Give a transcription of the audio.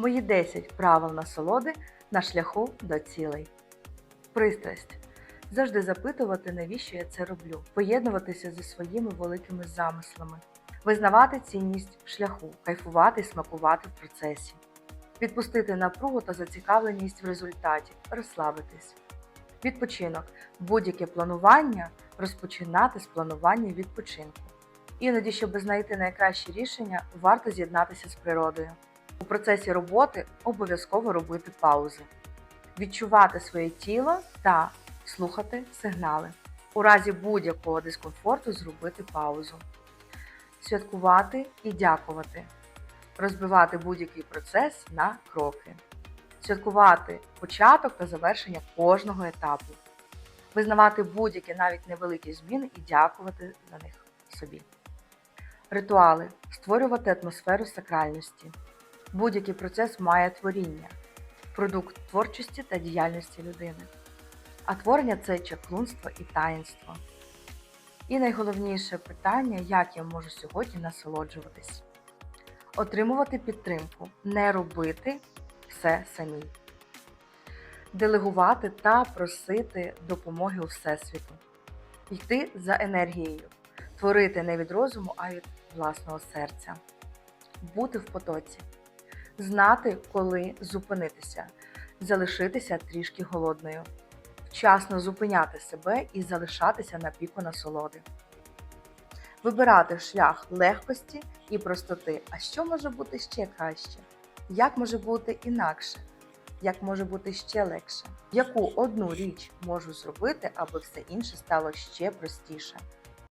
Мої 10 правил насолоди на шляху до цілей. Пристрасть. Завжди запитувати, навіщо я це роблю, поєднуватися зі своїми великими замислами, визнавати цінність шляху, кайфувати смакувати в процесі, відпустити напругу та зацікавленість в результаті, розслабитись. Відпочинок. Будь-яке планування розпочинати з планування відпочинку. Іноді, щоб знайти найкраще рішення, варто з'єднатися з природою. Процесі роботи обов'язково робити паузи, відчувати своє тіло та слухати сигнали. У разі будь-якого дискомфорту зробити паузу, святкувати і дякувати, розбивати будь-який процес на кроки, святкувати початок та завершення кожного етапу, визнавати будь-які навіть невеликі зміни і дякувати за них собі. Ритуали створювати атмосферу сакральності. Будь-який процес має творіння, продукт творчості та діяльності людини. А творення це чаклунство і таїнство. І найголовніше питання, як я можу сьогодні насолоджуватись. Отримувати підтримку, не робити все самі. Делегувати та просити допомоги у Всесвіту. Йти за енергією, творити не від розуму, а від власного серця. Бути в потоці знати, коли зупинитися, залишитися трішки голодною, вчасно зупиняти себе і залишатися на піку насолоди, вибирати шлях легкості і простоти. А що може бути ще краще? Як може бути інакше? Як може бути ще легше? Яку одну річ можу зробити, аби все інше стало ще простіше?